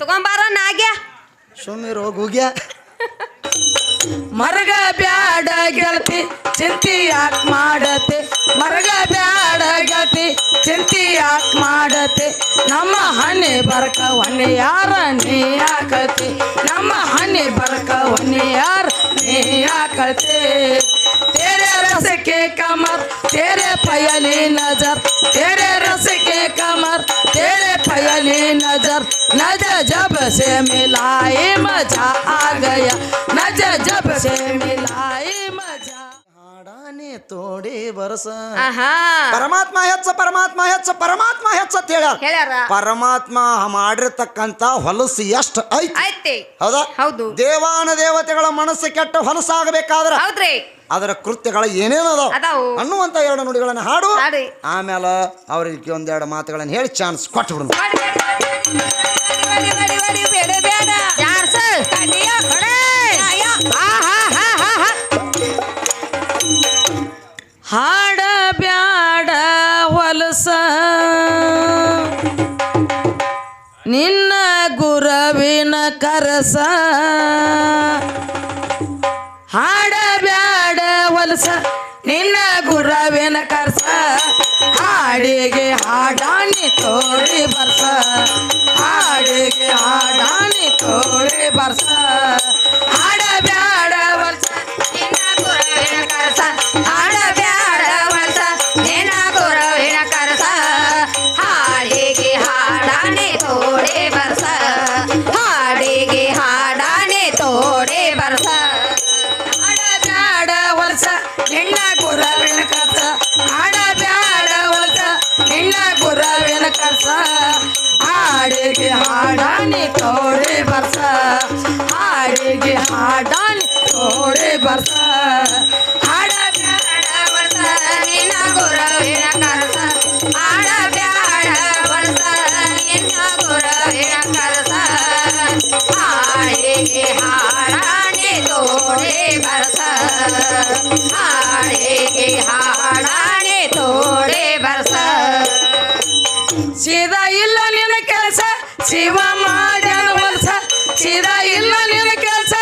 ತಗೊಂಬಾರ ನಾಗ್ಯ ಸುಮ್ಮಿರೋ ಗುಗ್ಯ ಮರಗ ಬ್ಯಾಡ ಗೆಳತಿ ಚಿಂತಿ ಯಾಕ್ ಮಾಡತೆ ಮರಗ ಬ್ಯಾಡ ಗೆಳತಿ ಚಿಂತಿ ಯಾಕ್ ಮಾಡತೆ ನಮ್ಮ ಹನಿ ಬರ್ಕ ಒನ್ನೆ ಯಾರ ನೀ ಯಾಕತಿ ನಮ್ಮ ಹನಿ ಬರ್ಕ ಒನ್ನೆ ಯಾರ ನೀ ಯಾಕತೆ तेरे रस के कमर तेरे पयली नजर तेरे रस के कमर गयली नजर नज जब से मिलाए मजा आ गया नज जब से मिलाए ತೋಡಿ ಬರಸ. ಪರಮಾತ್ಮ ಹೆಚ್ಚ ಪರಮಾತ್ಮ ಹೆಚ್ಚ ಪರಮಾತ್ಮ ಹೆಚ್ಚ ಅಂತ ಹೇಳ್ಯಾರ. ಪರಮಾತ್ಮ ಮಾಡಿರ್ತಕ್ಕಂತ ಹೊಲಸು ಎಷ್ಟು ಐತಿ. ಹೌದಾ? ಹೌದು. ದೇವಾನ ದೇವತೆಗಳ ಮನಸ್ಸು ಕೆಟ್ಟ ಹೊಲಸಾಗಬೇಕಾದ್ರೆ ಹೌದ್ರಿ. ಅದರ ಕೃತ್ಯಗಳ ಏನೇನು ಅದಾವ? ಅನ್ನುವಂತ ಎರಡು ನುಡಿಗಳನ್ನ ಹಾಡು. ಹಾಡಿ. ಆಮೇಲೆ ಅವ್ರಿಗೆ ಒಂದೆರಡು ಮಾತುಗಳನ್ನ ಹೇಳಿ ಚಾನ್ಸ್ ಕೊಟ್ಟು ಬಿಡು. ಹಾಡ ಬ್ಯಾಡ ಹೊಲಸ. ನಿನ್ನ ಗುರವಿನ ಕರಸ. ಹಾಡ ಬ್ಯಾಡ ಹೊಲಸ ನಿನ್ನ ಗುರವಿನ ಕರಸ. ಹಾಡಿಗೆ ಹಾಡಾಣಿ ತೋಡಿ ಬರ್ಸ. ಹಾಡಿಗೆ ಹಾಡಾಣಿ ತೋಡಿ ಬರ್ಸ. ಹಾಡ ಬ್ಯಾಡ ಹೊಲಸ ನಿನ್ನ ಗುರವಿನ ಕರಸ, ಗುರವಿನ ಕಸ ಹಾಡಿಗೆ ಹಾಡಾನಿ ತೋಡೆ ಬರ್ಸ ಹಾಡಿಗೆ ಹಾಡಾನಿ ತೋಡೆ ಬರ್ಸ ಹಾಡ ಬ್ಯಾಡ ವರ್ಷ ನಿನ್ನ ಗುರುವಿನ ಕರಸ ಹಾಡಬ್ಯಾಡ ವರ್ಷ ನಿನ್ನ ಗುರುವಿನ ಕರಸ ಹಾಡಿಗೆ ಹಾಡಾನೆ ತೋಡೆ ಬರ್ಸ ಹಾಡಿಗೆ ಹಾಡಾನೆ ತೋಡೆ ಶಿವ ಮಾಡ್ಯಾನ ಹೊಲಸ, ಸೀದಾ ಇಲ್ಲ ನಿನ್ನ ಕೆಲಸ.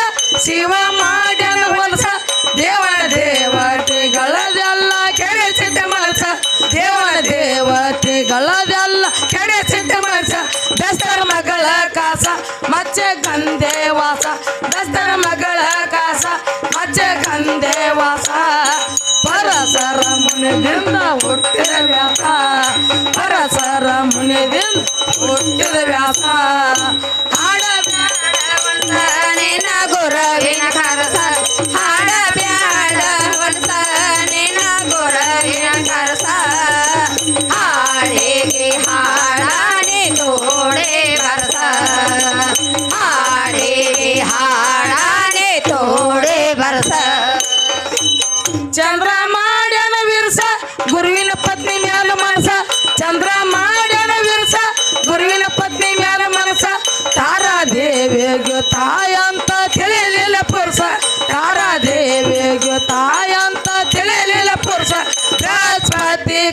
ಶಿವ ಮಾಡ್ಯಾನ ಹೊಲಸ ದೇವನ ದೇವತೆಗಳದೆಲ್ಲ ಕೆಡಿಸಿದ್ದ ಮನಸ ದೇವನ ದೇವತೆಗಳದೆಲ್ಲ ಕೆಡಿಸಿದ್ದ ಮನಸ ದಸ್ತರ ಮಗಳ ಕಾಸ, ಮಚ್ಚೆ ಗಂಧೆ ವಾಸ. ದಸ್ತರ ಮಗಳ ಕಾಸ, ಮಚ್ಚೆ ಗಂಧೆ ವಾಸ. ಪರಸರ ಮುನಿದಿಂದ ಹುಟ್ಟಿದ ವ್ಯಾಸ. ಪರಸರ ಮುನಿದಿಂದ ಹುಟ್ಟಿದ ವ್ಯಾಸ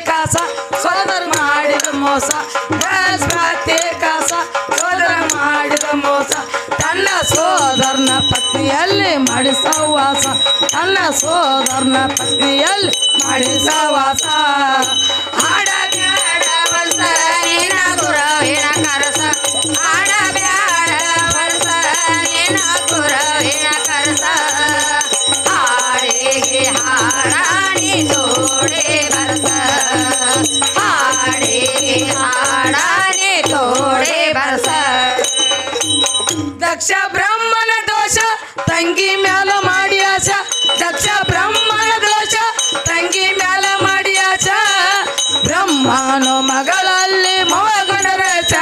ಕಾಸ, ಸೋದರ ಮಾಡಿದ ಮೋಸ. ಬೃಹಸ್ಪತಿ ಕಾಸ, ಸೋದರ ಮಾಡಿದ ಮೋಸ. ತನ್ನ ಸೋದರನ ಪತ್ನಿಯಲ್ಲಿ ಮಾಡಿ ಸಹವಾಸ ತನ್ನ ಸೋದರನ ಪತ್ನಿಯಲ್ಲಿ ಮಾಡಿ ಸಹವಾಸ ಹಾಡಬ್ಯಾಡ ಬಂದ ನಿನ್ನ ಗುರುವಿನ ಕರಸ. ಹಾಡಬ್ಯಾಡ ವರ್ಷ ಹಾಡಿಗೆ ಹಾಡಾನೆ ತೋಡೆ ಬಸ ದಕ್ಷ ಬ್ರಹ್ಮನ ದೋಷ, ತಂಗಿ ಮ್ಯಾಲ ಮಾಡಿ ಆಸ. ದಕ್ಷ ಬ್ರಹ್ಮನ ದೋಷ, ತಂಗಿ ಮ್ಯಾಲ ಮಾಡಿ ಆಸ. ಬ್ರಹ್ಮನು ಮಗಳಲ್ಲಿ ಮೋಗಣರೇಶ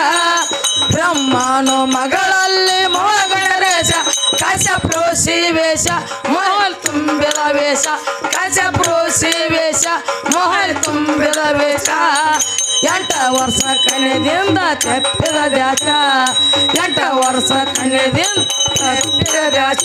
ಬ್ರಹ್ಮನು ಮಗಳಲ್ಲಿ ಮೋಗಣ ರಸ. ಕಸ ಪ್ರೋಸಿ ವೇಷ ಮೋಲ್ ತುಂಬಿದ ವೇಷ. ಕಶ ಪ್ರೋಷಿ ವೇಷ ಮೋಹಲ್ ತುಂಬಿದ ವೇಷ. ಎಂಟ ವರ್ಷ ಕಣ್ಣದಿಂದ ತೆಪ್ಪಿದ ದ್ಯಾಚ ಎಂಟ ವರ್ಷ ಕಣ್ಣದಿಂದ ತಪ್ಪಿದ ದ್ಯಾಚ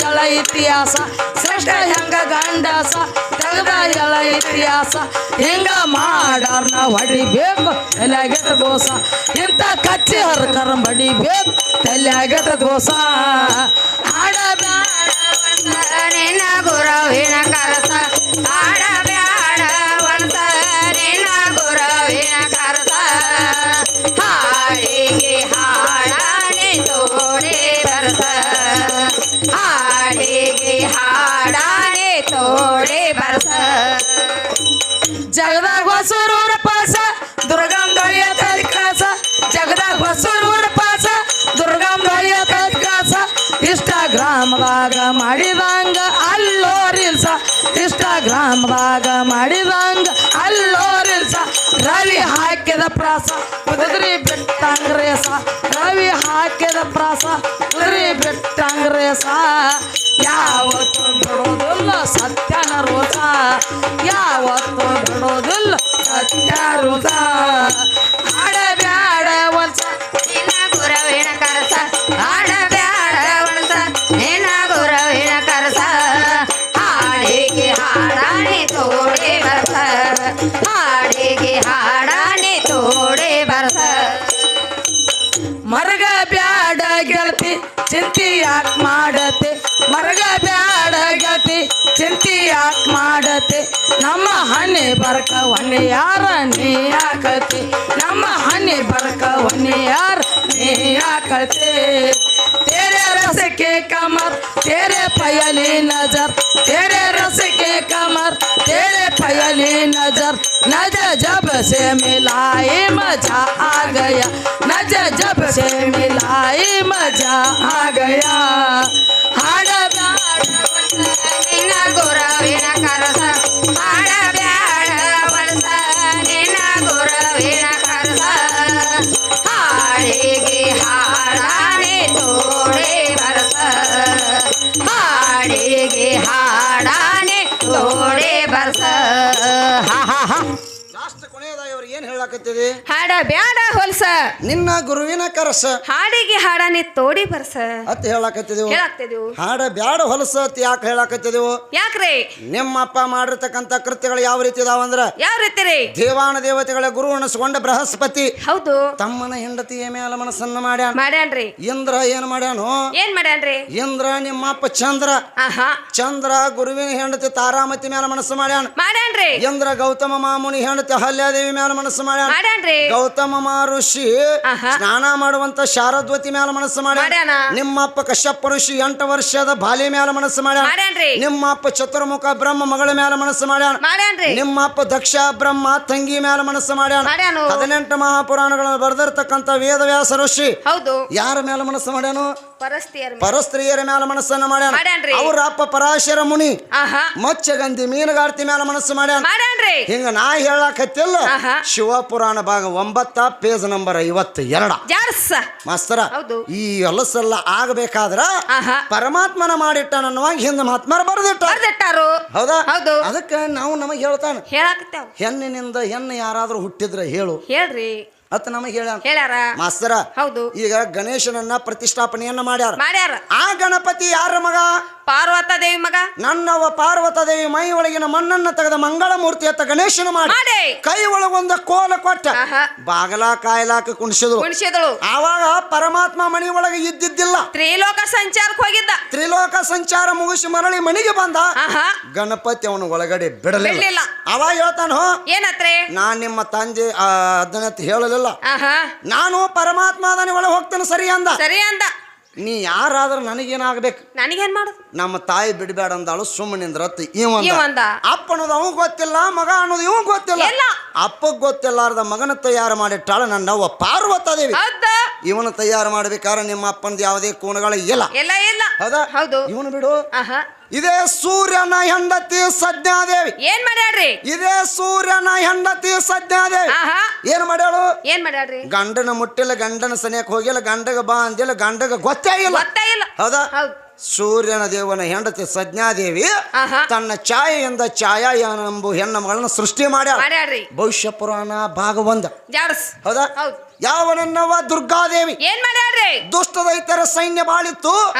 ಎಳ ಇತಿಹಾಸ, ಶ್ರೇಷ್ಠ ಹೆಂಗ ಗಂಡಸ, ತೆಗದ ಎಲ್ಲ ಇತಿಹಾಸ. ಹಿಂಗ ಮಾಡಾರ್ನ ಹೊಡಿಬೇಕು ತಲೆಗೆಟ ದೋಸ ಇಂಥ ಕಚ್ಚಿ ಹರ್ಕರ ಬಡಿಬೇಕು ತಲೆಗೆಟ ದೋಸ ಆಡಬ್ಯಾಡ ನಿನ್ನ ಗುರುವಿನ ಕರಸ ಆಡಬ್ಯಾಡ ಜಗದಾಗ ಹೊಸೂರೂರ ಪಾಸ ದುರ್ಗಂ ದೊರೆಯ ಕಾಸ. ಜಗದಾಗ ಹೊಸೂರೂರ ಪಾಸ ದುರ್ಗಂ ದೊರೆಯ ಕಾಸ. ಗ್ರಾಮದಾಗ ಮಾಡಿದಂಗ ಅಲ್ಲೋ ಇನ್ಸ್ಟಾಗ್ರಾಮ್ದಾಗ ಮಾಡಿದಂಗ ಅಲ್ಲೋ ಸ ರವಿ ಹಾಕಿದ ಪ್ರಾಸ. ಕುದುರಿ ಬಿಟ್ಟಂಗ್ರೇಸ, ರವಿ ಹಾಕಿದ ಪ್ರಾಸ. ಕುದುರಿ ಬಿಟ್ಟಂಗ್ರೇಸ, ಯಾವತ್ತು ಬಿಡೋದಿಲ್ಲ ಸತ್ಯನ ರೋಸ. ಯಾವತ್ತು ಬಿಡೋದಿಲ್ಲ ಸತ್ಯ ರೋಸ. ಆಡಬ್ಯಾಡ ಒಂದ್ಸ ಯಾಕೆ ಮಾಡತೆ ಮರಗ ಬ್ಯಾಡ ಗೆಳತಿ ಚಿಂತಿ ಯಾಕೆ ಮಾಡತೆ ನಮ್ಮ ಹಣ್ಣೆ ಬರ್ಕ ಒನ್ನೆ ಯಾರ ನೀ ಯಾಕತಿ ನಮ್ಮ ಹಣ್ಣೆ ಬರ್ಕ ಒನ್ನೆ ಯಾರ ನೀ ಯಾಕತೆ तेरे रस के कमर तेरे पयली नजर तेरे रस के कमर तेरे फैली नज़र नज़र जब से मिलाए मज़ा आ गया, नज़र जब से मिलाए मज़ा आ गया। हाड़ गोरा ಹೇಳಕತ್ತಿದೆ ಹಾಡ ಬ್ಯಾಡ ಹೊಲ್ಸ. ನಿನ್ನ ಗುರುವಿನ ಕರಸ. ಹಾಡಿಗೆ ನೀ ತೋಡಿ ಬರ್ಸ. ಅತ್ ಹೇಳಾಕತ್ತಿದೆವು. ಹಾಡ ಬ್ಯಾಡ ಹೊಲಸ ಅತ್ ಯಾಕೆ ಹೇಳಾಕತ್ತಿದೆವು? ಯಾಕ್ರಿ? ನಿಮ್ಮ ಅಪ್ಪ ಮಾಡಿರ್ತಕ್ಕಂಥ ಕೃತ್ಯಗಳು ಯಾವ ರೀತಿ ಇದಾವಂದ್ರ ಯಾವ ರೀತಿ ರೀ ದೇವಾನ ದೇವತೆಗಳ ಗುರು ಅನಿಸ್ಕೊಂಡ ಬೃಹಸ್ಪತಿ. ಹೌದು. ತಮ್ಮನ ಹೆಂಡತಿಯ ಮೇಲೆ ಮನಸ್ಸನ್ನ ಮಾಡ್ಯಾನ. ಮಾಡ್ಯಾನ್ರಿ. ಇಂದ್ರ ಏನ್ ಮಾಡ್ಯಾನು? ಏನ್ ಮಾಡ್ಯಾನ್ರಿ? ಇಂದ್ರ ನಿಮ್ಮ ಅಪ್ಪ ಚಂದ್ರ. ಆಹಾ. ಚಂದ್ರ ಗುರುವಿನ ಹೆಂಡತಿ ತಾರಾಮತಿ ಮೇಲೆ ಮನಸ್ಸು ಮಾಡ್ಯಾನ. ಮಾಡ್ಯಾನ್ರಿ. ಇಂದ್ರ ಗೌತಮ ಮಾಮುನಿ ಹೆಂಡತಿ ಹಲ್ಯಾದೇವಿ ಮೇಲೆ ಮನಸ್ಸು ಮಾಡ್ಯಾನ. ಮಾಡ್ಯಾನ್ರಿ. ಗೌತಮ ಮಹರ್ಷಿ. ಸ್ನಾನ ಮಾಡುವಂತ ಶಾರದ್ವತಿ ಮೇಲೆ ಮನಸ್ಸು ಮಾಡ್ಯಾನ. ನಿಮ್ಮ ನಿಮ್ಮಪ್ಪ ಕಶ್ಯಪ ಋಷಿ ಎಂಟು ವರ್ಷದ ಬಾಲಿ ಮೇಲೆ ಮನಸ್ಸು ಮಾಡ ನಿಮ್ಮ ನಿಮ್ಮಪ್ಪ ಚತುರ್ಮುಖ ಬ್ರಹ್ಮ ಮಗಳ ಮೇಲೆ ಮನಸ್ಸು ಮಾಡ್ಯಾನ. ನಿಮ್ಮ ನಿಮ್ಮಪ್ಪ ದಕ್ಷ ಬ್ರಹ್ಮ ತಂಗಿ ಮೇಲೆ ಮನಸ್ಸು ಮಾಡ್ಯಾನ. ಮಾಡ್ಯಾನು. ಹದಿನೆಂಟು ಮಹಾಪುರಾಣಗಳನ್ನು ಬರೆದಿರ್ತಕ್ಕಂಥ ವೇದವ್ಯಾಸ ಋಷಿ ಹೌದು. ಯಾರ ಮೇಲೆ ಮನಸ್ಸು ಮಾಡ್ಯಾನು? ಪರಸ್ತ್ರೀಯರ ಮೇಲೆ. ಮನಸ್ಸನ್ನ ಮಾಡ್ಯಾನ. ಅವ್ರ ಅಪ್ಪ ಪರಾಶರ ಮುನಿ. ಮತ್ಸ್ಯಗಂಧಿ ಮೀನುಗಾರ್ತಿ ಮೇಲೆ ಮನಸ್ಸು ಮಾಡ್ಯಾನ. ಮಾಡ್ಯಾನ್ರಿ. ಹಿಂಗ ನಾ ಹೇಳಕತ್ತಿಲ್ಲ. ಶಿವಪುರಾಣ ಭಾಗ ಒಂಬತ್ತ ಪೇಜ್ ನಂಬರ್ ಐವತ್ತ ಎರಡ ಮಾಸ್ತರ. ಈ ಹೊಲಸೆಲ್ಲ ಆಗಬೇಕಾದ್ರ ಪರಮಾತ್ಮನ ಮಾಡಿಟ್ಟಾನ ಅನ್ನುವಾಗ ಹಿಂದ ಮಹಾತ್ಮರ ಬರೆದಿಟ್ಟ ಬರ್ದಿಟ್ಟಾರು. ಹೌದಾ? ಹೌದು. ಅದಕ್ಕೆ ನಾವು ನಮಗೆ ಹೇಳ್ತಾನೆ. ಹೇಳಾಕತ್ತೇವ್. ಹೆಣ್ಣಿನಿಂದ ಹೆಣ್ಣು ಯಾರಾದ್ರೂ ಹುಟ್ಟಿದ್ರೆ ಹೇಳು. ಹೇಳ್ರಿ. ಅತ್ ನಮಗೆ ಹೇಳ ಹೇಳ್ಯಾರ? ಮಾಸ್ತರ ಹೌದು. ಈಗ ಗಣೇಶನನ್ನ ಪ್ರತಿಷ್ಠಾಪನೆಯನ್ನ ಮಾಡ್ಯಾರ. ಮಾಡ್ಯಾರ. ಆ ಗಣಪತಿ ಯಾರ ಮಗ? ಪಾರ್ವತ ದೇವಿ ಮಗ. ನನ್ನವ ಪಾರ್ವತ ದೇವಿ ಮೈ ಒಳಗಿನ ಮಣ್ಣನ್ನ ತೆಗೆದ ಮಂಗಳ ಮೂರ್ತಿ ಅತ್ತ ಗಣೇಶನ ಮಾಡಿ. ಕೈ ಒಳಗೊಂದ ಕೋಲ ಕೊಟ್ಟ. ಬಾಗಲ ಕಾಯಲಾಕ ಕುಣಿಸಿದ್ರು. ಕುಣಿಸಿದಳು ಆವಾಗ ಪರಮಾತ್ಮ ಮನಿ ಒಳಗೆ ಇದ್ದಿದ್ದಿಲ್ಲ. ತ್ರಿಲೋಕ ಸಂಚಾರಕ್ಕೆ ಹೋಗಿದ್ದ. ತ್ರಿಲೋಕ ಸಂಚಾರ ಮುಗಿಸಿ ಮರಳಿ ಮನೆಗೆ ಬಂದ. ಗಣಪತಿ ಅವನು ಒಳಗಡೆ ಬಿಡಲಿಲ್ಲ. ಅವಾಗ ಹೇಳ್ತಾನೋ ಏನತ್ರಿ? ನಾನ್ ನಿಮ್ಮ ತಂದೆ ಅದನ್ನ ಹೇಳಲಿಲ್ಲ. ಆಹಾ. ನಾನು ಪರಮಾತ್ಮ ಅದನ್ನ ಒಳಗೆ ಹೋಗ್ತೇನೆ ಸರಿ ಅಂದ. ಸರಿ ಅಂದ. ನೀ ಯಾರಾದ್ರೂ ನನಗೇನಾಗ್ಬೇಕು? ನನಗೇನ್ ಮಾಡ ನಮ್ಮ ತಾಯಿ ಬಿಡಬೇಡ ಅಂದಾಳು ಸುಮ್ಮನಿಂದ್ರತ್. ಅಪ್ಪ ಅನ್ನೋದು ಅವ್ ಗೊತ್ತಿಲ್ಲ ಮಗ ಅನ್ನೋದು ಇವ್ ಗೊತ್ತಿಲ್ಲ. ಇಲ್ಲ. ಅಪ್ಪಗ್ ಗೊತ್ತಿಲ್ಲಾರ್ದ ಮಗನ ತಯಾರು ಮಾಡಿಟ್ಟಾಳ ನನ್ನವ್ವ ಪಾರ್ವತ ದೇವಿ. ಇವನು ತಯಾರು ಮಾಡ್ಬೇಕಾದ್ರೆ ನಿಮ್ಮ ಅಪ್ಪನದು ಯಾವುದೇ ಕೋಣಗಳ ಇಲ್ಲ ಇಲ್ಲ. ಹೌದಾ? ಹೌದು. ಇವನು ಬಿಡು. ಆಹಾ. ಇದೇ ಸೂರ್ಯನ ಹೆಂಡತಿ ಸಜ್ಞಾದೇವಿ. ಏನ್ ಮಾಡ್ಯಾಡ್ರಿ ಇದೇ ಸೂರ್ಯನ ಹೆಂಡತಿ ಸಜ್ಞಾದೇವಿ. ಆಹಾ. ಏನ್ ಮಾಡ್ಯಾಳು? ಏನ್ ಮಾಡ್ಯಾಡ್ರಿ ಗಂಡನ ಮುಟ್ಟಿಲ್ಲ ಗಂಡನ ಸನಿಯಕ್ ಹೋಗಿಲ್ಲ ಗಂಡಗ ಬಾ ಅಂದಿಲ್ಲ ಗಂಡಗ ಗೊತ್ತೇ ಇಲ್ಲ. ಗೊತ್ತೇ ಇಲ್ಲ. ಹೌದಾ? ಹೌದ್. ಸೂರ್ಯನ ದೇವನ ಹೆಂಡತಿ ಸಜ್ಞಾದೇವಿ ಆಹಾ. ತನ್ನ ಛಾಯೆಯಿಂದ ಛಾಯಾ ಎಂಬ ಹೆಣ್ಣು ಮಗಳನ್ನ ಸೃಷ್ಟಿ ಮಾಡ್ಯಾಳ. ಮಾಡ್ಯಾಡ್ರಿ ಭವಿಷ್ಯ ಪುರಾಣ ಭಾಗ ಒಂದ. ಜಾಡ್ಸ್ ಹೌದಾ? ಹೌದ್. ಯಾವನನ್ನವ ದುರ್ಗಾದೇವಿ? ಏನ್ ಮಾಡ್ಯಾರ್ರಿ? ದುಷ್ಟ ರೈತರ ಸೈನ್ಯ ಬಾಳಿತ್ತು.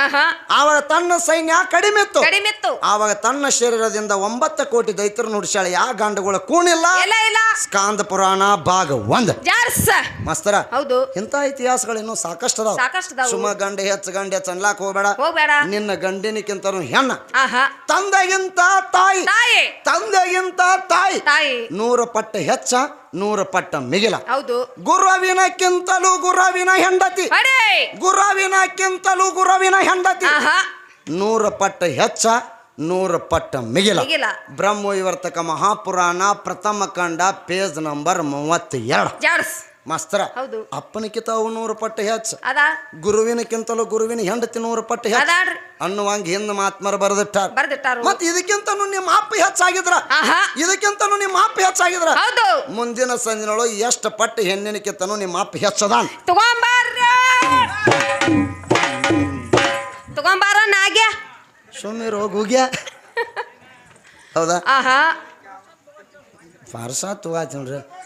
ಆವಾಗ ತನ್ನ ಸೈನ್ಯ ಕಡಿಮೆ ಇತ್ತು ಕಡಿಮೆ ಇತ್ತು. ಆವಾಗ ತನ್ನ ಶರೀರದಿಂದ ಒಂಬತ್ತು ಕೋಟಿ ದೈತ್ಯರು ನುಡಿಸ್ಯಾಳ. ಯಾ ಗಂಡುಗಳ ಕೂಣಿಲ್ಲ? ಇಲ್ಲ ಇಲ್ಲ. ಸ್ಕಾಂದ ಪುರಾಣ ಭಾಗ ಒಂದ್. ಮಸ್ತರ ಮಾಸ್ತರ ಹೌದು. ಇಂಥ ಇತಿಹಾಸಗಳು ಇನ್ನೂ ಸಾಕಷ್ಟು ಅದಾವ ಸಾಕಷ್ಟು ಸುಮ ಗಂಡ ಹೆಚ್ಚ ಗಂಡ ಹೆಚ್ಚು ಅನ್ಲಾಕ್ ಹೋಗ್ಬೇಡ. ಹೋಗ್ಬೇಡ. ನಿನ್ನ ಗಂಡಿನಕ್ಕಿಂತನೂ ಹೆಣ್ಣ. ಆಹಾ. ತಂದೆಗಿಂತ ತಾಯಿ. ತಾಯಿ. ತಂದೆಗಿಂತ ತಾಯಿ. ತಾಯಿ. ನೂರ ಪಟ್ಟ ಹೆಚ್ಚ. ನೂರು ಪಟ್ಟ ಮಿಗಿಲ. ಹೌದು. ಗುರುವಿನಕ್ಕಿಂತಲೂ ಗುರುವಿನ ಹೆಂಡತಿ. ಹೊಡೆ ಗುರುವಿನಕ್ಕಿಂತಲೂ ಗುರುವಿನ ಹೆಂಡತಿ. ನೂರ ಪಟ್ಟ ಹೆಚ್ಚ ನೂರ ಪಟ್ಟ ಮಿಗಿಲ. ಬ್ರಹ್ಮ ಬ್ರಹ್ಮವಿವರ್ತಕ ಮಹಾಪುರಾಣ ಪ್ರಥಮ ಕಂಡ ಪೇಜ್ ನಂಬರ್ ಮೂವತ್ತೆರಡು. ಮಾಸ್ತರ ಹೌದು. ಅಪ್ಪನಕ್ಕಿಂತ ಅವು ನೂರು ಪಟ್ಟು ಹೆಚ್ಚ. ಗುರುವಿನಕ್ಕಿಂತಲೂ ಗುರುವಿನ ಹೆಂಡತಿ ನೂರು ಪಟ್ಟು ಹೆಚ್ಚ. ಅನ್ನುವಂಗ ಹಿಂದ ಮಾತ್ಮರ ಬರೆದಿಟ್ಟಾರ. ಮತ್ ಇದಕ್ಕಿಂತನೂ ನಿಮ್ಮ ಅಪ್ಪ ಹೆಚ್ಚಾಗಿದ್ರ. ಇದಕ್ಕಿಂತನೂ ನಿಮ್ಮ ಅಪ್ಪ ಹೆಚ್ಚಾಗಿದ್ರ. ಹೌದು. ಮುಂದಿನ ಸಂಜಿನೊಳಗೆ ಎಷ್ಟು ಪಟ್ಟು ಹೆಣ್ಣಿನಕ್ಕಿಂತನೂ ನಿಮ್ಮ ಅಪ್ಪ ಹೆಚ್ಚದಾನ್. ತಗೊಂಬಾರ ನಾಗ್ಯ. ಸುಮ್ಮನೆ ಹೋಗ್ಯ. ಹೌದಾ? ಆಹಾ. ಪಾರ್ಸ ತಗೋತೀನ್ರಿ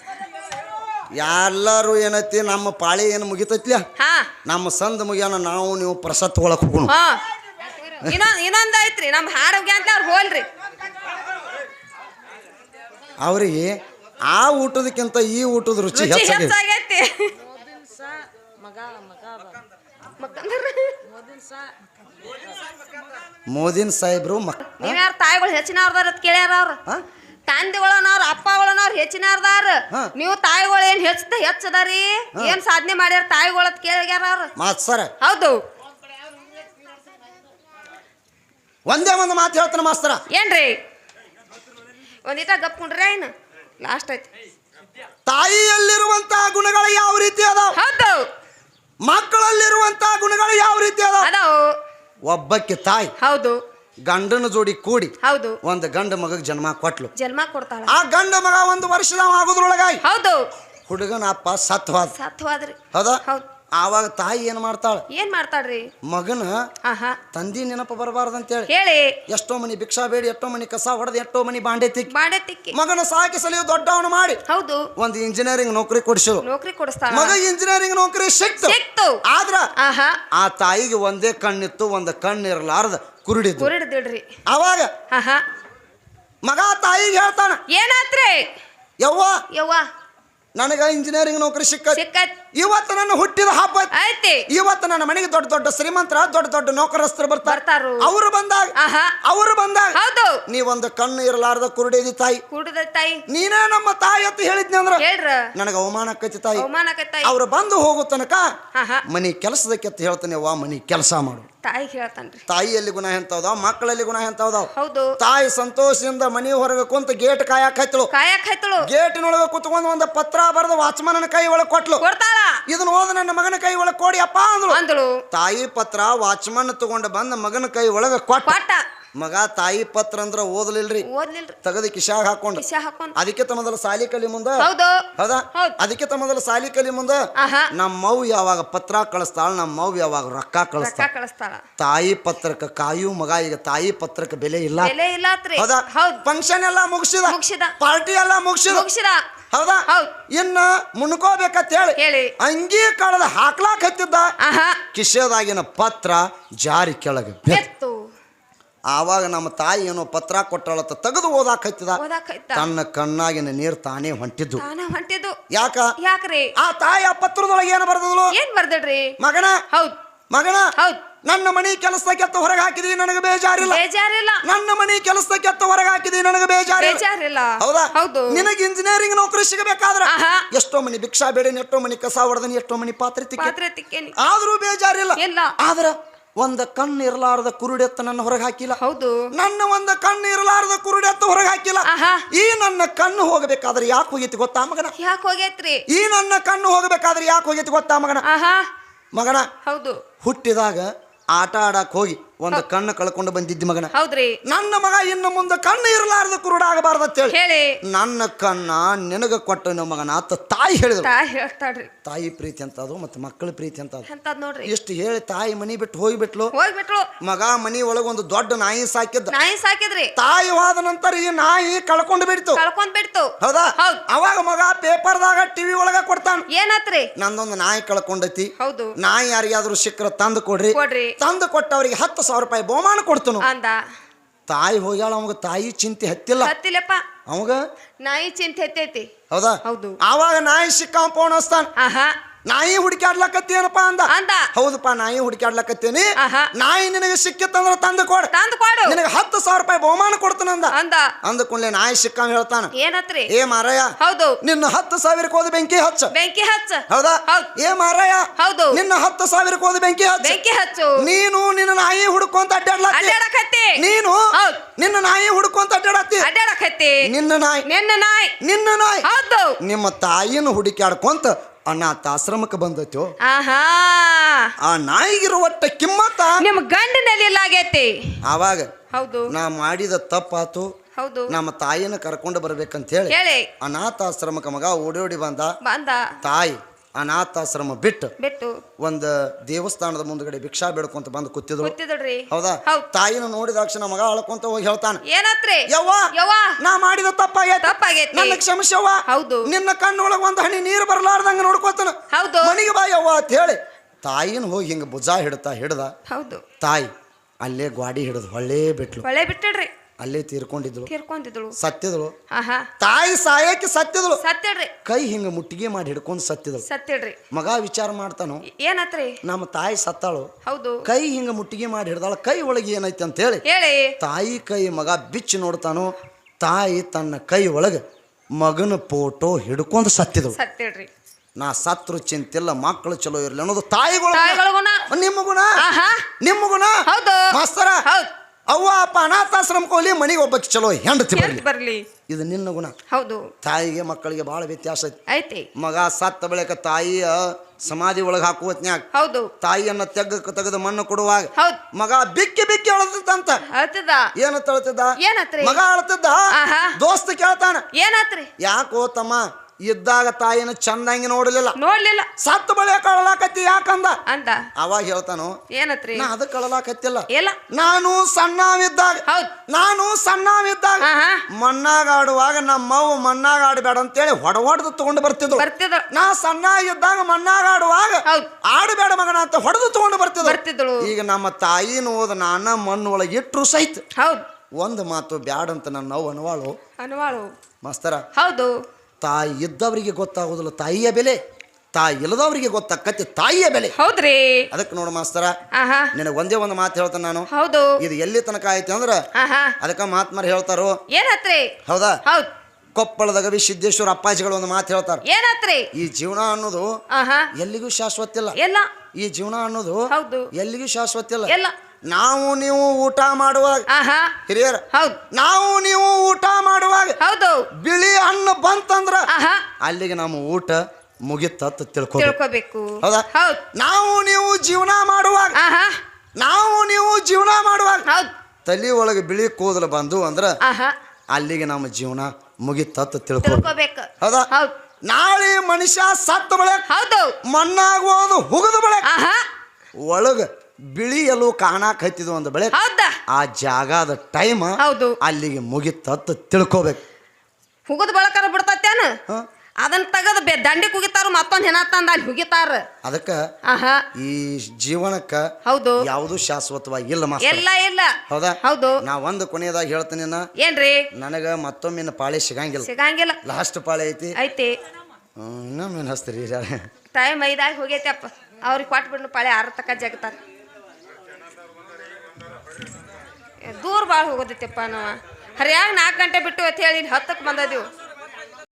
ಎಲ್ಲರೂ ಏನೈತಿ ನಮ್ಮ ಪಾಳಿ ಏನು ಮುಗಿತೈತ್ಲ? ಹಾ. ನಮ್ಮ ಸಂದ ಮುಗಿಯೋಣ ನಾವು ನೀವು ಪ್ರಸಾದ್ ತಗೊಳಕ್ ಹೋಗೋಣ. ಹಾ. ಇನ್ನೊಂದ್ ಇನ್ನೊಂದ್ ಐತ್ರಿ ನಮ್ ಹಾಡೋಗ್ಯ ಅಂತ ಅವ್ರು ಹೋಲ್ರಿ. ಅವ್ರಿಗೆ ಆ ಊಟದಕ್ಕಿಂತ ಈ ಊಟದ ರುಚಿ ರುಚಿ ಹೆಚ್ಚಾಗಿದೆ ಹೆಚ್ಚಾಗೈತಿ. ಮೋದಿನ್ ಸಾಹೇಬ್ರು ಮಕ್ ನೀವ್ಯಾರ ತಾಯಿಗಳು ಹೆಚ್ಚಿನವ್ರದಾರ ಅಂತ ಕೇಳ್ಯಾರ ಅವ್ರ? ಹಾ? ತಂದೆಗಳನವ್ರ ಅಪ್ಪಗಳನವ್ರ ಹೆಚ್ಚಿನವ್ರದಾರ. ಹಾ. ನೀವು ತಾಯಿಗಳು ಏನ್ ಹೆಚ್ಚದ ಹೆಚ್ಚದಾರಿ? ಏನ್ ಸಾಧನೆ ಮಾಡ್ಯಾರ ತಾಯಿ ಕೇಳ್ಯಾರ ಅವ್ರ? ಮಾತ್ ಸರ. ಹೌದು. ಒಂದೇ ಒಂದು ಮಾತು ಹೇಳ್ತಾನೆ ಮಾಸ್ತರ. ಏನ್ರಿ? ಒಂದಿಟ ಗಪ್ಕೊಂಡ್ರೆ ಏನು? ಲಾಸ್ಟ್ ಐತಿ. ತಾಯಿಯಲ್ಲಿರುವಂತಹ ಗುಣಗಳು ಯಾವ ರೀತಿ ಅದಾವ? ಹೌದು. ಮಕ್ಕಳಲ್ಲಿರುವಂತಹ ಗುಣಗಳು ಯಾವ ರೀತಿ ಅದಾವ? ಅದಾವು. ಒಬ್ಬಕ್ಕೆ ತಾಯಿ. ಹೌದು. ಗಂಡನ ಜೋಡಿ ಕೂಡಿ ಹೌದು. ಒಂದು ಗಂಡ ಮಗಗ್ ಜನ್ಮ ಕೊಟ್ಲು. ಜನ್ಮ ಕೊಡ್ತಾಳ. ಆ ಗಂಡ ಮಗ ಒಂದು ವರ್ಷದ ಆಗೋದ್ರೊಳಗಾಗಿ ಹೌದು. ಹುಡುಗನ ಅಪ್ಪ ಸತ್ವಾದ. ಸತ್ವಾದ್ರಿ. ಹೌದಾ? ಹೌದು. ಆವಾಗ ತಾಯಿ ಏನ್ ಮಾಡ್ತಾಳ? ಏನ್ ಮಾಡ್ತಾಳ್ರಿ? ಮಗನ ತಂದಿ ನೆನಪು ಬರಬಾರ್ದಂತೇಳಿ. ಹೇಳಿ. ಎಷ್ಟೋ ಮನಿ ಭಿಕ್ಷಾ ಬೇಡಿ ಎಷ್ಟೋ ಮನಿ ಕಸ ಹೊಡೆದು ಎಷ್ಟೋ ಮನಿ ಬಾಂಡೆ ತಿಕ್ಕಿ. ಬಾಂಡೆ ತಿಕ್ಕಿ. ಮಗನ ಸಾಕಿ ಸಲಿಯು ದೊಡ್ಡವನು ಮಾಡಿ. ಹೌದು. ಒಂದು ಇಂಜಿನಿಯರಿಂಗ್ ನೌಕರಿ ಕೊಡಿಸು. ನೌಕರಿ ಕೊಡಿಸ್ತಾ ಮಗ ಇಂಜಿನಿಯರಿಂಗ್ ನೌಕರಿ ಸಿಕ್ತು. ಸಿಕ್ತು. ಆದ್ರ ಆಹಾ. ಆ ತಾಯಿಗೆ ಒಂದೇ ಕಣ್ಣಿತ್ತು ಒಂದು ಕಣ್ಣಿರಲಾರ್ದ ಕುರುಡಿ ಕುರುಡಿದ್ರಿ ಅವಾಗ ಮಗ ತಾಯಿಗೆ ಹೇಳ್ತಾನ ಏನಾತ್ರಿ? ಯವ್ವ ಯವ್ವ. ನನಗ ಇಂಜಿನಿಯರಿಂಗ್ ನೌಕರಿ ಸಿಕ್ಕ ಸಿಕ್ಕತ್. ಇವತ್ತು ನನ್ನ ಹುಟ್ಟಿದ ಹಬ್ಬ ಐತಿ. ಇವತ್ತು ನನ್ನ ಮನೆಗೆ ದೊಡ್ಡ ದೊಡ್ಡ ಶ್ರೀಮಂತರ ದೊಡ್ಡ ದೊಡ್ಡ ನೌಕರಸ್ಥರು ಬರ್ತಾರೆ. ಅವರು ಬಂದಾಗ ಅವರು ಬಂದಾಗ ಹೌದು. ನೀವೊಂದು ಕಣ್ಣು ಇರಲಾರದ ಕುರುಡಿದಿ ತಾಯಿ. ಕುರುಡಿದ ತಾಯಿ. ನೀನೇ ನಮ್ಮ ತಾಯಿ ಅಂತ ಹೇಳಿದ್ನಿ ಅಂದ್ರ ನನಗೆ ಅವಮಾನ ಆಕೈತಿ ತಾಯಿ. ಅವಮಾನ ಅವ್ರು ಬಂದು ಹೋಗೋ ತನಕ ಮನಿ ಕೆಲಸದಕ್ಕೆ ಅಂತ ಹೇಳ್ತಾನೆ ವಾ ಮನಿ ಕೆಲಸ ಮಾಡು. ತಾಯಿ ಹೇಳ್ತಾನೆ ತಾಯಿಯಲ್ಲಿ ಗುಣ ಎಂತವ್ದಾವ ಮಕ್ಕಳಲ್ಲಿ ಗುಣ ಎಂತವ್ದಾವ ಹೌದು. ತಾಯಿ ಸಂತೋಷದಿಂದ ಮನಿ ಹೊರಗೆ ಕುಂತ ಗೇಟ್ ಕಾಯಕ್ ಹತ್ತಳು ಕಾಯಕ್ ಗೇಟ್ ಗೇಟಿನೊಳಗೆ ಕುತ್ಕೊಂಡು ಒಂದು ಪತ್ರ ಬರೆದು ವಾಚ್ಮನ್ ಕೈ ಒಳಗೆ ಕೊಟ್ಲು. ಕೊಡ್ತಾಳ. ಇದನ್ನ ಓದ ನನ್ನ ಮಗನ ಕೈ ಒಳಗೆ ಕೊಡಿ ಅಪ್ಪ ಅಂದ್ರು ಅಂದಳು. ತಾಯಿ ಪತ್ರ ವಾಚ್ಮನ್ ತಗೊಂಡ ಬಂದ ಮಗನ ಕೈ ಒಳಗ ಕೊಟ್ಟ. ಕೊಟ್ಟ. ಮಗ ತಾಯಿ ಪತ್ರ ಅಂದ್ರ ಓದಲಿಲ್ರಿ. ಓದ್ಲಿಲ್ರಿ. ತೆಗೆದು ಕಿಶಾಗ ಹಾಕೊಂಡು. ಹಾಕೊಂಡ್. ಅದಕ್ಕೆ ತಮದಲ್ಲ ಸಾಲಿ ಕಲಿ ಮುಂದ. ಹೌದು. ಹೌದಾ? ಹೌದ್. ಅದಕ್ಕೆ ತಮದಲ್ಲ ಸಾಲಿ ಕಲಿ ಮುಂದ. ಆಹಾ. ನಮ್ಮ ಮೌ ಯಾವಾಗ ಪತ್ರ ಕಳಿಸ್ತಾಳ ನಮ್ಮ ಮೌ ಯಾವಾಗ ರೊಕ್ಕ ರೊಕ್ಕ ಕಳಿಸ್ತಾಳ. ಕಳಿಸ್ತಾಳ ತಾಯಿ ಪತ್ರಕ್ಕೆ ಕಾಯು ಮಗ ಈಗ ತಾಯಿ ಪತ್ರಕ್ಕೆ ಬೆಲೆ ಇಲ್ಲ. ಬೆಲೆ ಇಲ್ಲಾತ್ರಿ. ಹೌದಾ? ಹೌದ್. ಫಂಕ್ಷನ್ ಎಲ್ಲ ಮುಗಿಸಿದ. ಮುಗ್ಸಿದ. ಪಾರ್ಟಿ ಎಲ್ಲ ಮುಗಿಸಿದ. ಮುಗ್ಸಿದ. ಹೌದಾ. ಇನ್ನ ಮುನ್ಕೋಬೇಕಂತ ಹೇಳಿ. ಹೇಳಿ. ಅಂಗಿ ಕಳೆದ ಹಾಕ್ಲಾಕ್ ಹತ್ತಿದ್ದ? ಕಿಶದಾಗಿನ ಪತ್ರ ಜಾರಿ ಕೆಳಗೆ ಬೆತ್ತು ಆವಾಗ ನಮ್ಮ ತಾಯಿ ಏನೋ ಪತ್ರ ಕೊಟ್ಟಳತ್ತ ತೆಗೆದು ಓದಾಕ್ ಹತ್ತಿದ. ತನ್ನ ಕಣ್ಣಾಗಿನ ನೀರು ತಾನೇ ಹೊಂಟಿದ್ದು. ಹೊಂಟಿದ್ದು. ಯಾಕ? ಯಾಕ್ರಿ? ಆ ತಾಯಿ ಆ ಪತ್ರದೊಳಗೆ ಏನು ಬರೆದಳು ಏನ್ ಬರ್ದಡ್ರಿ ಮಗನ? ಹೌದ್. ಮಗನ? ಹೌದ್. ನನ್ನ ಮನಿ ಕೆಲಸಕ್ಕೆ ಎತ್ತ ಹೊರಗೆ ಹಾಕಿದಿ ನನಗೆ ಬೇಜಾರಿಲ್ಲ. ಬೇಜಾರಿಲ್ಲ. ನನ್ನ ಮನಿ ಕೆಲಸಕ್ಕೆ ಎತ್ತ ಹೊರಗೆ ಹಾಕಿದಿ ನನಗೆ ಬೇಜಾರಿಲ್ಲ. ಬೇಜಾರಿಲ್ಲ. ಹೌದಾ? ಹೌದು. ನಿನಗೆ ಇಂಜಿನಿಯರಿಂಗ್ ನೌಕರಿ ಸಿಗಬೇಕಾದ್ರೆ ಆಹಾ. ಎಷ್ಟೋ ಮನಿ ಭಿಕ್ಷಾ ಬೇಡ ಎಷ್ಟೋ ಮನಿ ಕಸ ಹೊಡೆದನಿ ಎಷ್ಟೋ ಮನಿ ಪಾತ್ರೆ ತಿಕ್ಕಿ. ಪಾತ್ರೆ ತಿಕ್ಕೇನಿ. ಆದ್ರೂ ಬೇಜಾರಿಲ್ಲ. ಇಲ್ಲ. ಆದ್ರ ಒಂದ ಕಣ್ಣು ಇರಲಾರದ ಕುರುಡೆತ್ತ ನನ್ನ ಹೊರಗೆ ಹಾಕಿಲ್ಲ. ಹೌದು. ನನ್ನ ಒಂದು ಕಣ್ಣು ಇರಲಾರದ ಕುರುಡೆತ್ತ ಹೊರಗೆ ಹಾಕಿಲ್ಲ. ಆಹಾ. ಈ ನನ್ನ ಕಣ್ಣು ಹೋಗಬೇಕಾದ್ರೆ ಯಾಕೆ ಹೋಗೈತಿ ಗೊತ್ತಾ ಮಗನ? ಯಾಕೆ ಹೋಗೈತ್ರಿ? ಈ ನನ್ನ ಕಣ್ಣು ಹೋಗಬೇಕಾದ್ರೆ ಯಾಕೆ ಹೋಗೈತಿ ಗೊತ್ತಾ ಮಗನ? ಆಹಾ. ಮಗನ ಹೌದು. ಹುಟ್ಟಿದಾಗ ಆಟ ಆಡಕ್ ಹೋಗಿ ಒಂದು ಕಣ್ಣು ಕಳ್ಕೊಂಡು ಬಂದಿದ್ದ ಮಗನ. ಹೌದ್ರಿ. ನನ್ನ ಮಗ ಇನ್ನು ಮುಂದೆ ಕಣ್ಣು ಇರಲಾರ್ದ ಕುರುಡ ಆಗಬಾರ್ದು ಅಂತೇಳಿ ಹೇಳಿ. ನನ್ನ ಕಣ್ಣ ನಿನಗ ಕೊಟ್ಟ ನಮ್ಮ ಮಗನ ಆತ ತಾಯಿ ಹೇಳಿದ್ರು. ತಾಯಿ ಹೇಳ್ತಾಳ್ರಿ. ತಾಯಿ ಪ್ರೀತಿ ಅಂತ ಅದು ಮತ್ತೆ ಮಕ್ಕಳ ಪ್ರೀತಿ ಅಂತ ಅದು ಅಂತದ್ ನೋಡ್ರಿ. ಇಷ್ಟು ಹೇಳಿ ತಾಯಿ ಮನಿ ಬಿಟ್ಟು ಹೋಗ್ಬಿಟ್ಲು. ಹೋಗ್ಬಿಟ್ಲು. ಮಗ ಮನಿ ಒಳಗ ಒಂದು ದೊಡ್ಡ ನಾಯಿ ಸಾಕಿದ್ದ. ನಾಯಿ ಸಾಕಿದ್ರಿ. ತಾಯಿ ಹೋದ ನಂತರ ಈ ನಾಯಿ ಕಳ್ಕೊಂಡು ಬಿಡ್ತು. ಕಳ್ಕೊಂಡ್ ಬಿಡ್ತು. ಹೌದಾ? ಹೌದ್. ಅವಾಗ ಮಗ ಪೇಪರ್ದಾಗ ಟಿವಿ ಒಳಗ ಕೊಡ್ತಾನ. ಏನತ್ರಿ? ನಂದೊಂದು ನಾಯಿ ಕಳ್ಕೊಂಡೈತಿ. ಹೌದು. ನಾಯಿ ಯಾರಿಗಾದ್ರೂ ಸಿಕ್ಕರ ತಂದು ಕೊಡ್ರಿ. ಕೊಡ್ರಿ. ತಂದು ಕೊಟ್ಟವ್ರಿಗೆ ಹತ್ತು ಸಾವಿರ ರೂಪಾಯಿ ಬಹುಮಾನ ಕೊಡ್ತನು. ಅಂದ. ತಾಯಿ ಹೋಗ್ಯಾಳ ಅವಾಗ ತಾಯಿ ಚಿಂತೆ ಹತ್ತಿಲ್ಲ. ಹತ್ತಿಲ್ಲಪ್ಪ. ಅವಾಗ? ನಾಯಿ ಚಿಂತೆ ಹತ್ತೈತಿ. ಹೌದಾ? ಹೌದು. ಆವಾಗ ನಾಯಿ ಸಿಕ್ಕ ಫೋನ್ ಹಚ್ತಾನ. ಆಹಾ. ನಾಯಿ ಹುಡುಕ್ಯಾಡ್ಲಕತ್ತೇನಪ್ಪ ಅಂದ. ಅಂದ. ಹೌದಪ್ಪ ನಾಯಿ ಹುಡುಕ್ಯಾಡ್ಲಕತ್ತೇನಿ. ಆಹಾ. ನಾಯಿ ನಿನಗೆ ಸಿಕ್ಕಿತ್ತಂದ್ರ ತಂದು ಕೊಡು. ತಂದು ಕೊಡು. ನಿನಗೆ ಹತ್ತು ಸಾವಿರ ರೂಪಾಯಿ ಬಹುಮಾನ ಕೊಡ್ತಾನ ಅಂದ. ಅಂದ. ಕೂಡಲೇ ನಾಯಿ ಸಿಕ್ಕ ಹೇಳ್ತಾನ ಏನತ್ರಿ? ಏ ಮಾರಯ್ಯ ಹೌದು. ನಿನ್ನ ಹತ್ತು ಸಾವಿರಕ್ಕೆ ಹೋದ ಬೆಂಕಿ ಹಚ್ಚ. ಬೆಂಕಿ ಹಚ್ಚ. ಹೌದಾ. ಏ ಮಾರಯ್ಯ ಹೌದು. ನಿನ್ನ ಹತ್ತು ಸಾವಿರಕ್ಕೆ ಹೋದ ಬೆಂಕಿ ಹಚ್ಚ. ಬೆಂಕಿ ಹಚ್ಚು. ನೀನು ನಿನ್ನ ನಾಯಿ ಹುಡುಕೊಂತ ಅಡ್ಡಾಡ್ಲತ್ತಿ ಅಡ್ಡಾಡಕತ್ತಿ ನೀನು. ನಿನ್ನ ನಾಯಿ ಹುಡುಕೊಂತ ಅಡ್ಡಾಡತ್ತಿ ಅಡ್ಡಾಡಕತ್ತಿ ನಿನ್ನ ನಾಯಿ. ನಿನ್ನ ನಾಯಿ. ನಿನ್ನ ನಾಯಿ. ಹೌದು. ನಿಮ್ಮ ತಾಯಿನ ಹುಡುಕ್ಯಾಡ್ಕೊಂತ ಅನಾಥಾಶ್ರಮಕ್ಕೆ ಬಂದೈತೋ? ಆಹಾ! ಆ ನಾಯಿಗಿರೋ ಒಟ್ಟ ಕಿಮ್ಮತ್ತ? ನಿಮ್ ಗಂಡನಲ್ಲಿ ಆಗೈತಿ. ಆವಾಗ ಹೌದು. ನಾ ಮಾಡಿದ ತಪ್ಪಾತು ಹೌದು. ನಮ್ಮ ತಾಯಿನ ಕರ್ಕೊಂಡು ಬರ್ಬೇಕಂತ ಹೇಳಿ ಹೇಳಿ. ಅನಾಥಾಶ್ರಮಕ್ಕೆ ಮಗ ಓಡಿ ಓಡಿ ಬಂದ. ಬಂದ. ತಾಯಿ ಅನಾಥಾಶ್ರಮ ಬಿಟ್ಟು ಬಿಟ್ಟು ಒಂದು ದೇವಸ್ಥಾನದ ಮುಂದ್ಗಡೆ ಭಿಕ್ಷಾ ಬೇಡ್ಕೊಂತ ಬಂದು ಕೂತಿದ್ರು. ಗೊತ್ತಿದ್ರಿ ಹೌದಾ. ತಾಯಿನ ನೋಡಿದ ತಕ್ಷಣ ಮಗ ಅಳ್ಕೊಂತ ಹೋಗಿ ಹೇಳ್ತಾನೆ ಏನತ್ರಿ? ಯವ್ವ ಯವ್ವ. ನಾ ಮಾಡಿದ ತಪ್ಪಾಗೈತೆ. ತಪ್ಪಾಗೆ ನನ್ನ ಕ್ಷಮಿಸವ್ವ. ಹೌದು. ನಿನ್ನ ಕಣ್ಣೊಳಗ ಒಂದು ಹನಿ ನೀರು ಬರಲಾರ್ದಂಗ ನೋಡ್ಕೋತಾನ. ಹೌದು. ಮನಿಗೆ ಬಾ ಯವ್ವ ಅಂತ ಹೇಳಿ ತಾಯಿನ ಹೋಗಿ ಹಿಂಗ ಭುಜ ಹಿಡ್ತಾ ಹಿಡ್ದ ಹೌದು. ತಾಯಿ ಅಲ್ಲೇ ಗ್ವಾಡಿ ಹಿಡಿದು ಹೊಳ್ಳೇ ಬಿಟ್ಲು. ಹೊಳೆ ಬಿಟ್ಟಿಡ್ರಿ ಅಲ್ಲೇ ತೀರ್ಕೊಂಡಿದ್ಳು ತೀರ್ಕೊಂಡಿದ್ಳು ಸತ್ತಿದಳು ಆಹಾ. ತಾಯಿ ಸಾಯಕ್ಕೆ ಸತ್ತಿದಳು ಸತ್ಯಡ್ರಿ ಕೈ ಹಿಂಗ ಮುಟ್ಟಿಗೆ ಮಾಡಿ ಹಿಡ್ಕೊಂಡು ಸತ್ತಿದಳು ಸತ್ಯಡ್ರಿ ಮಗ ವಿಚಾರ ಮಾಡ್ತಾನು? ಏನತ್ರಿ? ನಮ್ಮ ತಾಯಿ ಸತ್ತಾಳು. ಹೌದು. ಕೈ ಹಿಂಗ ಮುಟ್ಟಿಗೆ ಮಾಡಿ ಹಿಡ್ದಾಳ. ಕೈ ಒಳಗೆ ಏನೈತೆ ಅಂತ ಹೇಳಿ. ಹೇಳಿ. ತಾಯಿ ಕೈ ಮಗ ಬಿಚ್ಚಿ ನೋಡ್ತಾನು? ತಾಯಿ ತನ್ನ ಕೈ ಒಳಗೆ ಮಗನ ಫೋಟೋ ಹಿಡ್ಕೊಂಡು ಸತ್ತಿದಳು ಸತ್ಯಡ್ರಿ ನಾ ಸತ್ರು ಚಿಂತಿಲ್ಲ ಮಕ್ಕಳು ಚಲೋ ಇರ್ಲಿ ಅನ್ನೋದು ತಾಯಿಗಳು ನಿಮ್ಮ ಗುಣ ನಿಮ್ಮ ಗುಣ ಹೌದು. ಮಾಸ್ತರ. ಹೌದ್. ಅವ್ವ ಅಪ್ಪ ಅನಾಥಾಶ್ರಮಕ್ಕೆ ಹೋಗ್ಲಿ ಮನೆಗೆ ಒಬ್ಬಕ್ಕೆ ಚಲೋ ಹೆಂಡತಿ ಬರಲಿ. ಬರ್ಲಿ. ಇದು ನಿನ್ನ ಗುಣ. ಹೌದು. ತಾಯಿಗೆ ಮಕ್ಕಳಿಗೆ ಭಾಳ ವ್ಯತ್ಯಾಸ ಐತಿ. ಐತಿ. ಮಗ ಸತ್ತ ಬಳಿಕ ತಾಯಿಯ ಸಮಾಧಿ ಒಳಗೆ ಹಾಕುವತ್ನ್ಯಾಗ ಹೌದು. ತಾಯಿಯನ್ನ ತೆಗ್ಗ ತೆಗೆದು ಮಣ್ಣು ಕೊಡುವಾಗ ಹೌದು. ಮಗ ಬಿಕ್ಕಿ ಬಿಕ್ಕಿ ಅಳತಂತ ಅಳ್ತಿದ ಏನ ತಳ್ತಿದ್ದ ಏನತ್ರಿ ಮಗ ಅಳ್ತದ. ದೋಸ್ತ ಕೇಳ್ತಾನ. ಏನತ್ರಿ ಯಾಕೋ ತಮ್ಮ ಇದ್ದಾಗ ತಾಯಿನ ಚಂದಂಗಿ ನೋಡಲಿಲ್ಲ. ನೋಡ್ಲಿಲ್ಲ. ಸತ್ತು ಬಳಿ ಕಳಲಾಕತ್ತಿ ಯಾಕಂದ? ಅಂತ. ಅವಾಗ ಹೇಳ್ತಾನು ಏನತ್ರಿ? ನಾ ಅದು ಕಳಲಾಕತ್ತಿಲ್ಲ. ಇಲ್ಲ. ನಾನು ಸಣ್ಣವಿದ್ದಾಗ ನಾನು ಸಣ್ಣವಿದ್ದಾಗ ಮಣ್ಣಾಗ ಆಡುವಾಗ ನಮ್ಮವ್ವ ಮಣ್ಣಾಗ ಆಡಬೇಡ ಅಂತೇಳಿ ಹೊಡ ಹೊಡೆದು ತಗೊಂಡು ಬರ್ತಿದ್ರು ಬರ್ತಿದ್ರು ನಾ ಸಣ್ಣ ಇದ್ದಾಗ ಮಣ್ಣಾಗ ಆಡುವಾಗ ಆಡಬೇಡ ಮಗನ ಅಂತ ಹೊಡೆದು ತಗೊಂಡು ಬರ್ತಿದ್ರು ಬರ್ತಿದ್ರು ಈಗ ನಮ್ಮ ತಾಯಿನ ಹೋದ ನಾನ ಮಣ್ಣು ಒಳಗೆ ಇಟ್ಟರು ಸಹಿತ. ಹೌದು. ಒಂದು ಮಾತು ಬ್ಯಾಡ ಅಂತ ನನ್ನ ನೋವು ಅನವಾಳು. ಮಸ್ತರ ಮಾಸ್ತರ ಹೌದು. ತಾಯಿ ಇದ್ದವರಿಗೆ ಗೊತ್ತಾಗೋದಿಲ್ಲ ತಾಯಿಯ ಬೆಲೆ ತಾಯಿ ಇಲ್ಲದವರಿಗೆ ಗೊತ್ತಾಕತ್ತೆ ತಾಯಿಯ ಬೆಲೆ. ಹೌದ್ರಿ. ಅದಕ್ಕೆ ನೋಡು ಮಾಸ್ತರ ನಿನಗೆ ಒಂದೇ ಒಂದು ಮಾತು ಹೇಳ್ತಾನೆ ನಾನು. ಹೌದು. ಇದು ಎಲ್ಲಿ ತನಕ ಆಯ್ತು ಅಂದ್ರ ಅದಕ್ಕೆ ಮಾತ್ಮರ್ ಹೇಳ್ತಾರೋ. ಏನತ್ರಿ? ಹೌದಾ? ಹೌದು. ಕೊಪ್ಪಳದಾಗ ವಿ ಸಿದ್ದೇಶ್ವರ ಅಪ್ಪಾಜಿಗಳು ಒಂದು ಮಾತು ಹೇಳ್ತಾರೆ. ಏನತ್ರಿ? ಈ ಜೀವನ ಅನ್ನೋದು ಎಲ್ಲಿಗೂ ಶಾಶ್ವತ ಇಲ್ಲ. ಈ ಜೀವನ ಅನ್ನೋದು ಎಲ್ಲಿಗೂ ಶಾಶ್ವತ ಇಲ್ಲ. ನಾವು ನೀವು ಊಟ ಮಾಡುವಾಗ ಆಹಾ. ಹಿರಿಯರ ಹೌದು. ನಾವು ನೀವು ಊಟ ಮಾಡುವಾಗ ಹೌದು. ಬಿಳಿ ಹಣ್ಣು ಬಂತಂದ್ರ ಆಹಾ. ಅಲ್ಲಿಗೆ ನಮ್ಮ ಊಟ ಮುಗಿತತ್ ತಿಳ್ಕೊಬೇಕು. ತಿಳ್ಕೊಬೇಕು. ಹೌದಾ? ಹೌದು. ನಾವು ನೀವು ಜೀವನ ಮಾಡುವಾಗ ಆಹಾ. ನಾವು ನೀವು ಜೀವನ ಮಾಡುವಾಗ ಹೌದು. ತಲೆ ಒಳಗೆ ಬಿಳಿ ಕೂದಲು ಬಂದು ಅಂದ್ರ ಆಹಾ. ಅಲ್ಲಿಗೆ ನಮ್ಮ ಜೀವನ ಮುಗಿತತ್ ತಿಳ್ಕೊ ತಿಳ್ಕೊಬೇಕು. ಹೌದಾ? ಹೌದು. ನಾಳೆ ಮನುಷ್ಯ ಸತ್ತ ಬಳೆ ಹೌದು. ಮಣ್ಣಾಗುವುದು ಹುಗದ ಬಳೆ ಆಹಾ. ಒಳಗ ಬಿಳಿ ಎಲ್ಲೂ ಕಾಣಾಕ್ ಹತ್ತಿದ್ವು ಒಂದು ಬೆಳೆ ಹೌದಾ? ಆ ಜಾಗದ ಟೈಮ್ ಹೌದು. ಅಲ್ಲಿಗೆ ಮುಗಿತತ್ತು ತಿಳ್ಕೊಬೇಕು. ಹುಗದ ಬಳಕಾರ ಬಿಡ್ತತ್ತೇನ? ಅದನ್ನ ತೆಗದ್ ಬೆ ದಂಡಿ ಕುಗಿತಾರ ಮತ್ತೊಂದ್ ಹೆಣ ತಂದ ಅಲ್ಲಿ ಹುಗಿತಾರ. ಅದಕ್ಕ ಈ ಜೀವನಕ್ಕ ಹೌದು. ಯಾವುದು ಶಾಶ್ವತವಾಗಿ ಇಲ್ಲ ಎಲ್ಲ ಇಲ್ಲ. ಹೌದಾ? ಹೌದು. ನಾ ಒಂದು ಕೊನೆಯದಾಗ ಹೇಳ್ತೀನಿ ನಾ ಏನ್ರಿ? ನನಗ ಮತ್ತೊಮ್ಮೆ ಪಾಳೆ ಸಿಗಂಗಿಲ್ಲ. ಸಿಗಂಗಿಲ್ಲ. ಲಾಸ್ಟ್ ಪಾಳೆ ಐತಿ. ಐತಿ. ಇನ್ನೊಮ್ಮೆ ಹಸ್ತೀರಿ ಟೈಮ್ ಐದಾಗಿ ಹೋಗೈತಿ ಅಪ್ಪ ಅವ್ರಿಗೆ ಕೊಟ್ಟು ಬಿಡ್ಲು ಪಾಳೆ ಆರ ತಕ ಜಗತಾರ. ದೂರ ಭಾಳ ಹೋಗೋದೈತಪ್ಪ ನಾವು. ಹರಿಯಾಗ ನಾಲ್ಕು ಗಂಟೆ ಬಿಟ್ಟು ಅಂತ ಹೇಳಿ ಹತ್ತಕ್ಕೆ ಬಂದದೀವು.